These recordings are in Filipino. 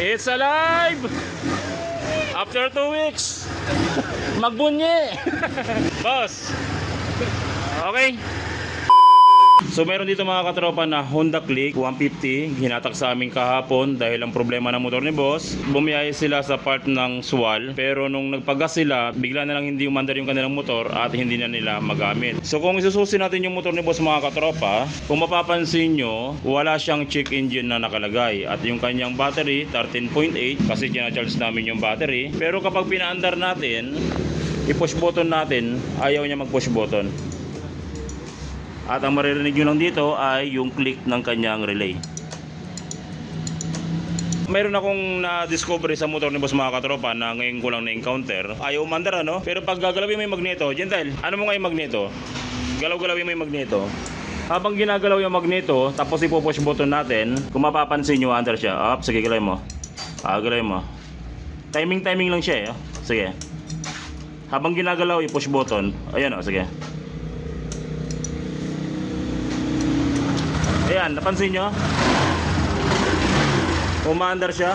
It's alive! After two weeks, magbunye! Boss! Okay. So meron dito mga katropa na Honda Click 150 hinatak sa amin kahapon dahil ang problema ng motor ni boss. Bumiyahe sila sa part ng swal pero nung nagpagas sila bigla na lang hindi umandar yung kanilang motor at hindi na nila magamit. So kung isususi natin yung motor ni boss mga katropa kung mapapansin nyo wala siyang check engine na nakalagay at yung kanyang battery 13.8 kasi ginacharge namin yung battery. Pero kapag pinaandar natin i-push button natin ayaw niya mag-push button at ang maririnig nyo lang dito ay yung click ng kanyang relay. Mayroon akong na-discover sa motor ni Boss mga katropa na ngayon ko lang na-encounter. Ayaw umandar ano? Pero pag gagalawin mo yung magneto, Gentle, ano mo nga yung magneto? Galaw-galawin mo yung magneto. Habang ginagalaw yung magneto, tapos ipo-push button natin, kung mapapansin nyo, under siya. Up, sige, galawin mo. Ah, galawin mo. Timing-timing lang siya eh. oh. Sige. Habang ginagalaw, i-push button. Ayan o, sige. Ayan, napansin nyo? Umaandar siya.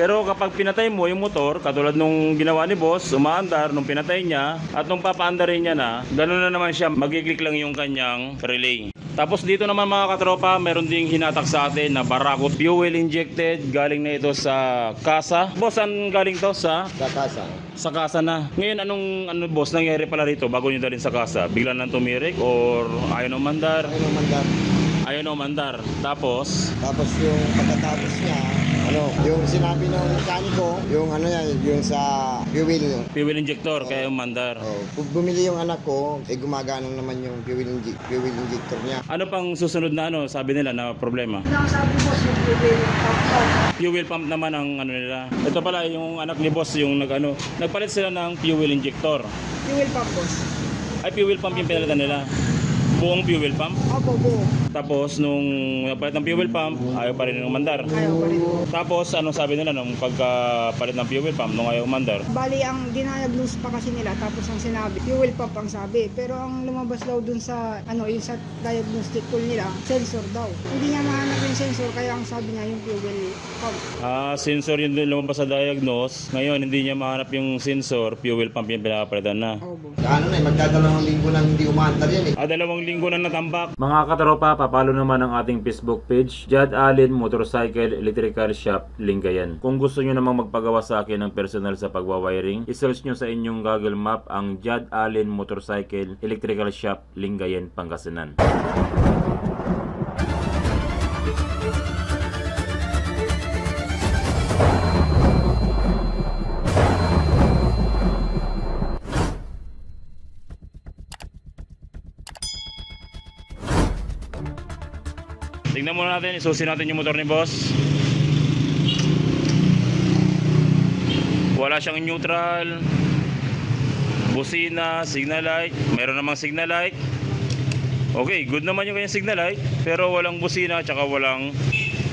Pero kapag pinatay mo yung motor, katulad nung ginawa ni boss, umaandar nung pinatay niya, at nung papaandarin niya na, gano'n na naman siya, magkiklik lang yung kanyang relay. Tapos dito naman mga katropa, meron ding hinatak sa atin na Barako fuel injected. Galing na ito sa kasa. Boss, saan galing to? Sa Kakasa. sa kasa na. Ngayon, anong ano boss nangyari pala rito bago nyo dalhin sa kasa? Bigla nang tumirik or ayaw? Ano naman dyan? Ayaw na umandar. Tapos, Tapos yung pagkatapos niya, ano, yung sinabi ng mekaniko, yung ano yan, yung sa fuel. fuel injector kaya umandar. Oh, pag bumili yung anak ko, eh gumagana naman yung fuel, inje- fuel injector niya. Ano pang susunod na ano, sabi nila na problema? Ang sabi mo, yung fuel pump Fuel pump naman ang ano nila. Ito pala yung anak ni boss yung nag ano, nagpalit sila ng fuel injector. Fuel pump, boss. Ay fuel pump yung pinalitan nila. Buong fuel pump. Opo, buo. Tapos nung nagpalit ng fuel pump, ayaw pa rin ng umandar. Ayaw pa rin. Tapos anong sabi nila nung pagkapalit ng fuel pump nung ayaw umandar? Bali, ang dinayag-loose pa kasi nila, tapos ang sinabi, fuel pump ang sabi. Pero ang lumabas daw dun sa, ano, yung sa diagnostic tool nila, sensor daw. Hindi niya mahanap yung sensor, kaya ang sabi niya yung fuel pump. Ah, sensor yung lumabas sa diagnose. Ngayon, hindi niya mahanap yung sensor, fuel pump yung pinapalitan na. Oo, boss. Ano na, eh, magdadalawang linggo nang hindi umaandar yan eh. Ah, dalawang linggo na natambak. Mga katropa, papalo naman ang ating Facebook page, Jad Allen Motorcycle Electrical Shop, Lingayen. Kung gusto nyo namang magpagawa sa akin ng personal sa pagwawiring, isearch nyo sa inyong Google Map ang Jad Allen Motorcycle Electrical Shop, Lingayen, Pangasinan. Tingnan muna natin, isusin natin yung motor ni boss. Wala siyang neutral. Busina, signal light. Meron namang signal light. Okay, good naman yung kanyang signal light. Pero walang busina, tsaka walang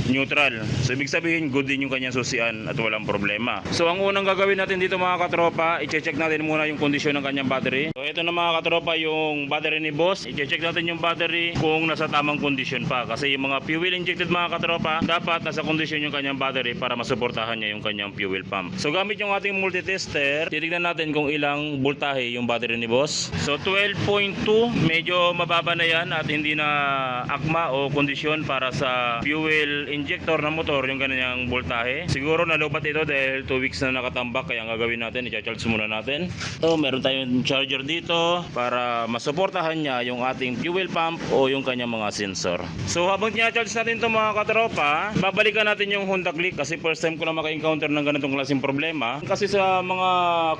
neutral. So ibig sabihin, good din yung kanyang susian at walang problema. So ang unang gagawin natin dito mga katropa, i-check natin muna yung kondisyon ng kanyang battery. So ito na mga katropa yung battery ni boss. I-check natin yung battery kung nasa tamang kondisyon pa. Kasi yung mga fuel injected mga katropa, dapat nasa kondisyon yung kanyang battery para masuportahan niya yung kanyang fuel pump. So gamit yung ating multitester, titignan natin kung ilang voltahe yung battery ni boss. So 12.2, medyo mababa na yan at hindi na akma o kondisyon para sa fuel injector ng motor yung kanyang voltahe. Siguro nalupat ito dahil 2 weeks na nakatambak kaya ang gagawin natin, i-charge muna natin. So meron tayong charger dito para masuportahan niya yung ating fuel pump o yung kanyang mga sensor. So habang i-charge natin itong mga katropa, babalikan natin yung Honda Click kasi first time ko na maka-encounter ng ganitong klaseng problema. Kasi sa mga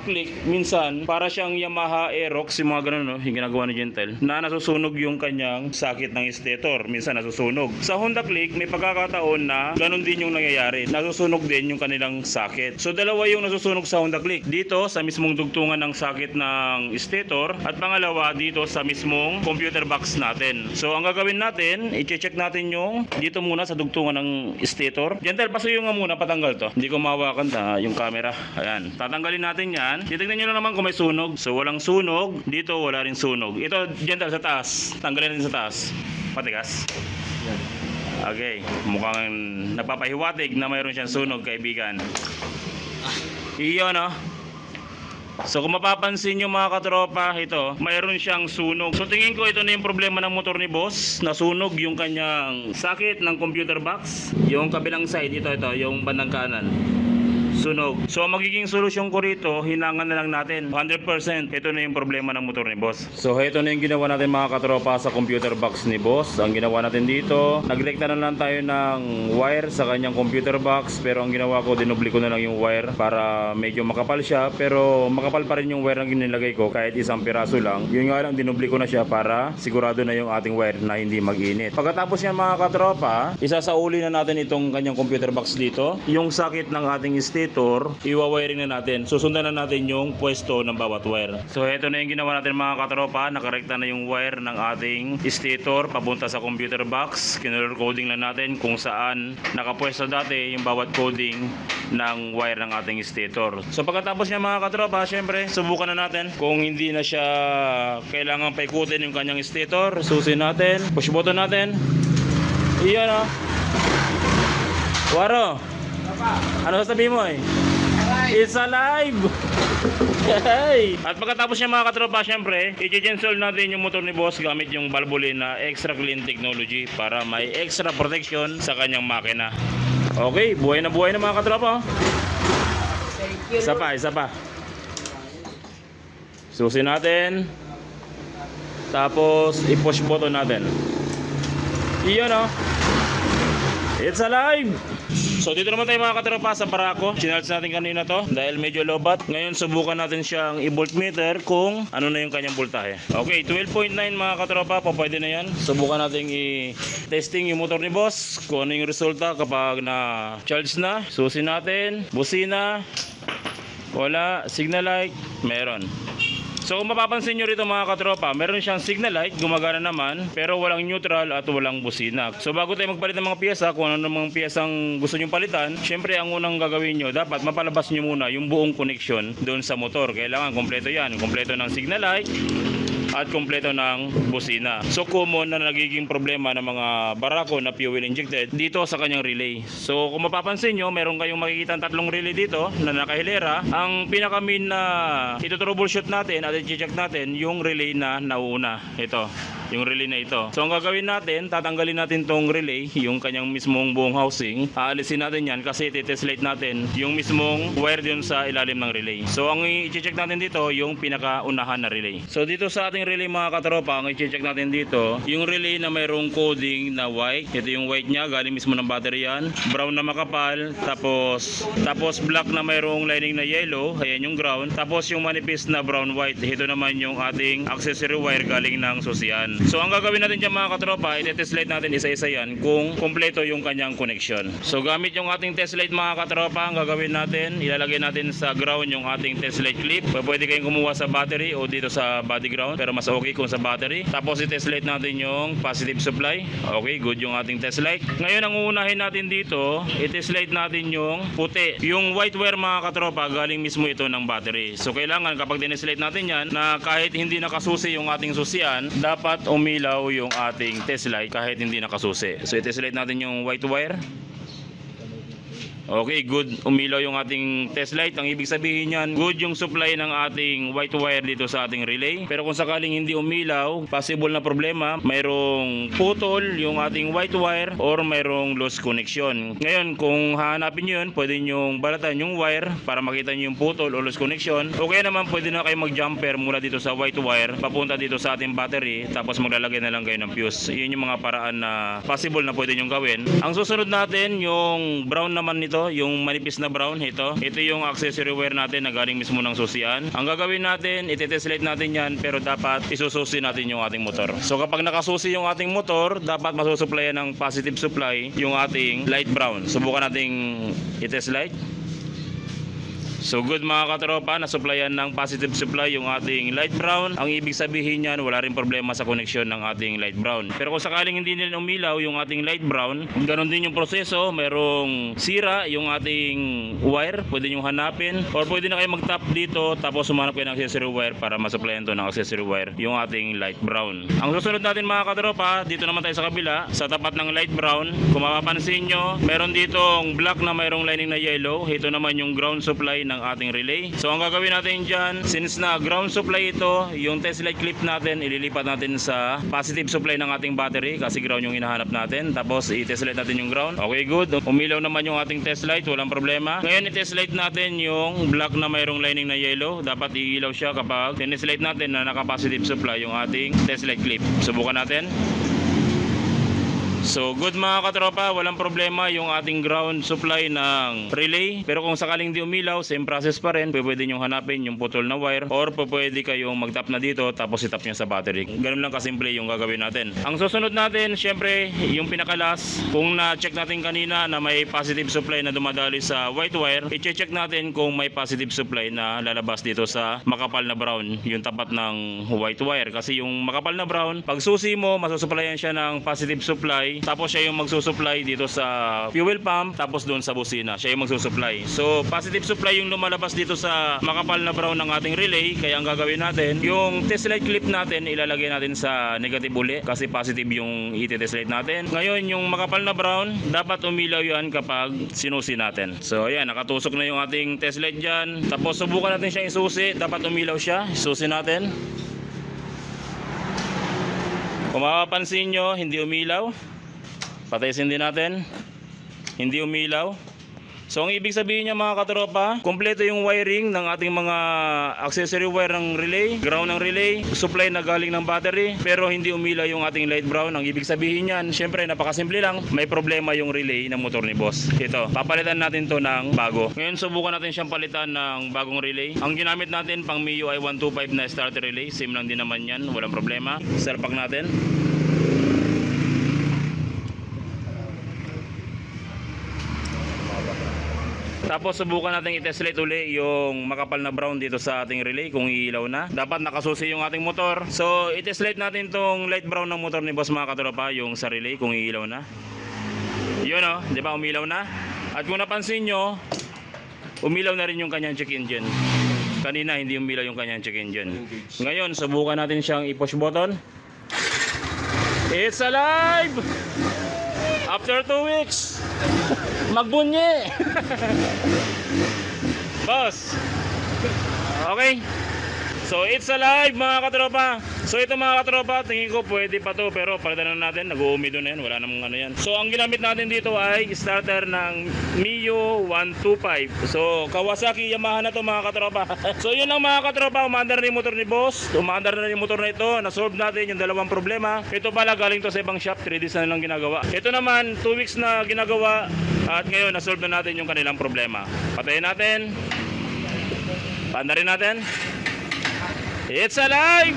click, minsan para siyang Yamaha Aerox, yung mga ganun no, yung ginagawa ni Gentle, na nasusunog yung kanyang sakit ng stator. Minsan nasusunog. Sa Honda Click, may pagkakataon na ganun din yung nangyayari. Nasusunog din yung kanilang sakit. So dalawa yung nasusunog sa Honda Click. Dito sa mismong dugtungan ng sakit ng stator at pangalawa dito sa mismong computer box natin. So ang gagawin natin, i-check natin yung dito muna sa dugtungan ng stator. Gentle, pasuyo nga muna patanggal to. Hindi ko mahawakan ta yung camera. Ayan. Tatanggalin natin yan. Titignan nyo na naman kung may sunog. So walang sunog. Dito wala rin sunog. Ito, gentle sa taas. Tanggalin natin sa taas. Patigas. Okay, mukhang nagpapahiwatig na mayroon siyang sunog, kaibigan. Iyon, no? So kung mapapansin nyo mga katropa, ito, mayroon siyang sunog. So tingin ko ito na yung problema ng motor ni boss. Nasunog yung kanyang sakit ng computer box. Yung kabilang side, ito, ito, yung bandang kanan. Sunog. So magiging solusyon ko rito, hinangan na lang natin. 100% ito na yung problema ng motor ni boss. So ito na yung ginawa natin mga katropa sa computer box ni boss. Ang ginawa natin dito, nagrekta na lang tayo ng wire sa kanyang computer box. Pero ang ginawa ko, dinubli ko na lang yung wire para medyo makapal siya. Pero makapal pa rin yung wire na ginilagay ko kahit isang piraso lang. Yun nga lang, dinubli ko na siya para sigurado na yung ating wire na hindi mag-init. Pagkatapos yan mga katropa, isasauli na natin itong kanyang computer box dito. Yung sakit ng ating stator, iwawiring na natin. Susundan na natin yung pwesto ng bawat wire. So ito na yung ginawa natin mga katropa. Nakarekta na yung wire ng ating stator papunta sa computer box. Kinolor coding lang natin kung saan nakapwesto dati yung bawat coding ng wire ng ating stator. So pagkatapos niya mga katropa, syempre subukan na natin kung hindi na siya kailangan paikutin yung kanyang stator. Susin natin, push button natin. Iyan oh. Waro. Ano sasabihin mo eh? It's alive! Hey! At pagkatapos niya mga katropa, syempre, i-gensol natin yung motor ni boss gamit yung Valvoline na extra clean technology para may extra protection sa kanyang makina. Okay, buhay na buhay na mga katropa. oh. Isa pa, isa pa. Susi natin. Tapos, i-push button natin. Iyon oh. It's alive! So dito naman tayo mga katropa sa Barako. Chinarge natin kanina to dahil medyo lobat. Ngayon subukan natin siyang i-voltmeter kung ano na yung kanyang voltahe. Okay, 12.9 mga katropa, pa pwede na yan. Subukan natin i-testing yung motor ni boss kung ano yung resulta kapag na-charge na. Susi natin, busina, wala, signal light, meron. So kung mapapansin nyo rito mga katropa, meron siyang signal light, gumagana naman, pero walang neutral at walang busina. So bago tayo magpalit ng mga piyesa, kung ano namang piyesang gusto nyo palitan, syempre ang unang gagawin nyo, dapat mapalabas nyo muna yung buong connection doon sa motor. Kailangan kompleto yan, kompleto ng signal light, at kompleto ng busina. So common na nagiging problema ng mga barako na fuel injected dito sa kanyang relay. So kung mapapansin nyo, meron kayong makikita tatlong relay dito na nakahilera. Ang pinaka main na ito troubleshoot natin at i-check natin yung relay na nauna. Ito yung relay na ito. So ang gagawin natin, tatanggalin natin tong relay, yung kanyang mismong buong housing. Aalisin natin yan kasi titest light natin yung mismong wire dun sa ilalim ng relay. So ang i-check natin dito, yung pinakaunahan na relay. So dito sa ating relay mga katropa, ang i-check natin dito, yung relay na mayroong coding na white. Ito yung white niya, galing mismo ng battery yan. Brown na makapal, tapos tapos black na mayroong lining na yellow, ayan yung ground. Tapos yung manipis na brown white, ito naman yung ating accessory wire galing ng susian. So ang gagawin natin dyan mga katropa, i-test light natin isa-isa yan kung kompleto yung kanyang connection. So gamit yung ating test light mga katropa, ang gagawin natin, ilalagay natin sa ground yung ating test light clip. Pwede kayong kumuha sa battery o dito sa body ground, pero mas okay kung sa battery. Tapos i-test light natin yung positive supply. Okay, good yung ating test light. Ngayon ang uunahin natin dito, i-test light natin yung puti. Yung white wire mga katropa, galing mismo ito ng battery. So kailangan kapag light natin yan, na kahit hindi nakasusi yung ating susian, dapat umilaw yung ating test light kahit hindi nakasusi. So i-test light natin yung white wire. Okay, good. Umilaw yung ating test light. Ang ibig sabihin niyan, good yung supply ng ating white wire dito sa ating relay. Pero kung sakaling hindi umilaw, possible na problema, mayroong putol yung ating white wire or mayroong lost connection. Ngayon, kung hahanapin nyo yun, pwede nyo balatan yung wire para makita nyo yung putol o lost connection. Okay naman, pwede na kayo mag-jumper mula dito sa white wire, papunta dito sa ating battery, tapos maglalagay na lang kayo ng fuse. Yun yung mga paraan na possible na pwede nyo gawin. Ang susunod natin, yung brown naman nito, yung manipis na brown, ito. Ito yung accessory wire natin na galing mismo ng susian. Ang gagawin natin, itetest light natin yan, pero dapat isususi natin yung ating motor. So kapag nakasusi yung ating motor, dapat masusuplayan ng positive supply yung ating light brown. Subukan nating itest light. So good mga katropa, nasupplyan ng positive supply yung ating light brown. Ang ibig sabihin niyan, wala rin problema sa koneksyon ng ating light brown. Pero kung sakaling hindi din umilaw yung ating light brown, ganun din yung proseso. Merong sira yung ating wire, pwede nyo hanapin. Or pwede na kayo mag-tap dito, tapos sumanap kayo ng accessory wire para masupplyan to ng accessory wire yung ating light brown. Ang susunod natin mga katropa, dito naman tayo sa kabila, sa tapat ng light brown. Kung mapapansin nyo, meron ditong black na mayroong lining na yellow. Ito naman yung ground supply ng ating relay. So ang gagawin natin dyan, since na ground supply ito, yung test light clip natin, ililipat natin sa positive supply ng ating battery kasi ground yung hinahanap natin. Tapos i-test light natin yung ground. Okay, good. Umilaw naman yung ating test light, walang problema. Ngayon i-test light natin yung black na mayroong lining na yellow. Dapat iilaw siya kapag test light natin na naka-positive supply yung ating test light clip. Subukan natin. So good mga katropa, walang problema yung ating ground supply ng relay. Pero kung sakaling di umilaw, same process pa rin. Pwede nyo hanapin yung putol na wire or pwede kayong mag-tap na dito tapos itap nyo sa battery. Ganun lang kasimple yung gagawin natin. Ang susunod natin, syempre, yung pinakalas. Kung na-check natin kanina na may positive supply na dumadali sa white wire, i-check natin kung may positive supply na lalabas dito sa makapal na brown, yung tapat ng white wire. Kasi yung makapal na brown, pag susi mo, masusupplyan siya ng positive supply tapos siya yung magsusupply dito sa fuel pump tapos doon sa busina siya yung magsusupply. So positive supply yung lumalabas dito sa makapal na brown ng ating relay. Kaya ang gagawin natin yung test light clip natin ilalagay natin sa negative uli kasi positive yung i-test light natin. Ngayon yung makapal na brown dapat umilaw yan kapag sinusi natin. So ayan nakatusok na yung ating test light dyan. Tapos subukan natin siya isusi. Dapat umilaw siya. Isusi natin. Kung mapapansin nyo, hindi umilaw. Patayin din natin. Hindi umilaw. So ang ibig sabihin niya mga katropa, kompleto yung wiring ng ating mga accessory wire ng relay, ground ng relay, supply na galing ng battery, pero hindi umilaw yung ating light brown. Ang ibig sabihin niyan, syempre napakasimple lang, may problema yung relay ng motor ni boss. Ito, papalitan natin to ng bago. Ngayon subukan natin siyang palitan ng bagong relay. Ang ginamit natin pang MIUI 125 na starter relay, same lang din naman yan, walang problema. Salpak natin. Tapos subukan natin i-test uli yung makapal na brown dito sa ating relay kung iilaw na. Dapat nakasusi yung ating motor. So i-test natin tong light brown ng motor ni boss mga katropa yung sa relay kung iilaw na. Yun o, di ba umilaw na? At kung napansin nyo, umilaw na rin yung kanyang check engine. Kanina hindi umilaw yung kanyang check engine. Ngayon subukan natin siyang i-push button. It's alive! After 2 weeks, magbunye! Boss! Okay? So it's alive mga katropa. So ito mga katropa, tingin ko pwede pa to pero palitan na natin, nag-uumido na yan, wala namang ano yan. So ang ginamit natin dito ay starter ng Mio 125. So Kawasaki Yamaha na to mga katropa. so yun lang mga katropa, umandar na yung motor ni boss. Umandar na yung motor na ito, na-solve natin yung dalawang problema. Ito pala galing to sa ibang shop, 3 days na lang ginagawa. Ito naman, 2 weeks na ginagawa at ngayon na-solve na natin yung kanilang problema. Patayin natin. Pandarin natin. It's alive!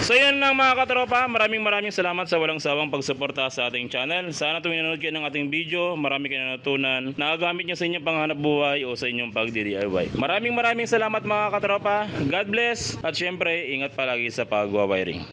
So yun lang mga katropa, maraming maraming salamat sa walang sawang pagsuporta sa ating channel. Sana tuwing nanonood kayo ng ating video, marami kayo natutunan, nagagamit nyo sa inyong panghanap buhay o sa inyong pag-DIY. Maraming maraming salamat mga katropa, God bless, at syempre ingat palagi sa pag-wiring.